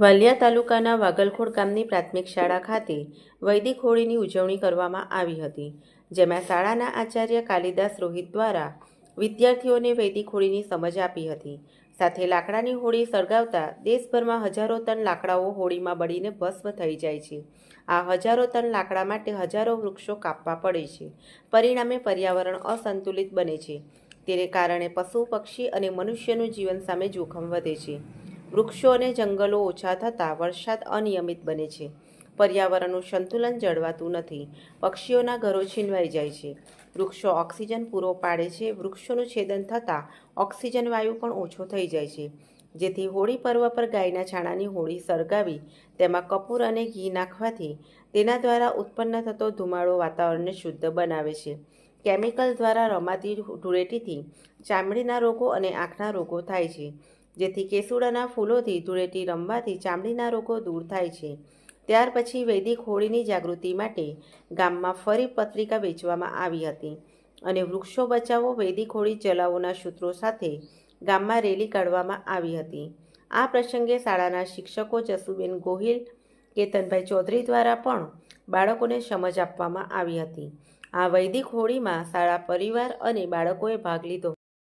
વાલિયા તાલુકાના વાગલખોડ ગામની પ્રાથમિક શાળા ખાતે વૈદિક હોળીની ઉજવણી કરવામાં આવી હતી, જેમાં શાળાના આચાર્ય કાલિદાસ રોહિત દ્વારા વિદ્યાર્થીઓને વૈદિક હોળીની સમજ આપી હતી. સાથે લાકડાની હોળી સળગાવતા દેશભરમાં હજારો ટન લાકડાઓ હોળીમાં બળીને ભસ્મ થઈ જાય છે. આ હજારો ટન લાકડા માટે હજારો વૃક્ષો કાપવા પડે છે. પરિણામે પર્યાવરણ અસંતુલિત બને છે. તેને કારણે પશુ, પક્ષી અને મનુષ્યનું જીવન સામે જોખમ વધે છે. વૃક્ષો અને જંગલો ઓછા થતાં વરસાદ અનિયમિત બને છે. પર્યાવરણનું સંતુલન જળવાતું નથી. પક્ષીઓના ઘરો છીનવાઈ જાય છે. વૃક્ષો ઓક્સિજન પૂરો પાડે છે. વૃક્ષોનું છેદન થતાં ઓક્સિજન વાયુ પણ ઓછો થઈ જાય છે. જેથી હોળી પર્વ પર ગાયના છાણાની હોળી સળગાવી, તેમાં કપૂર અને ઘી નાખવાથી તેના દ્વારા ઉત્પન્ન થતો ધુમાડો વાતાવરણને શુદ્ધ બનાવે છે. કેમિકલ દ્વારા રમાતી ધૂળેટીથી ચામડીના રોગો અને આંખના રોગો થાય છે. જેથી કેસુડાના ફૂલોથી, ધૂળેટી રમવાથી ચામડીના રોગો દૂર થાય છે. ત્યાર પછી વૈદિક હોળીની જાગૃતિ માટે ગામમાં ફરી પત્રિકા વેચવામાં આવી હતી અને વૃક્ષો બચાવો વૈદિક હોળી ચલાવોના સૂત્રો સાથે ગામમાં રેલી કાઢવામાં આવી હતી. આ પ્રસંગે શાળાના શિક્ષકો જસુબેન ગોહિલ, કેતનભાઈ ચૌધરી દ્વારા પણ બાળકોને સમજ આપવામાં આવી હતી. આ વૈદિક હોળીમાં શાળા પરિવાર અને બાળકોએ ભાગ લીધો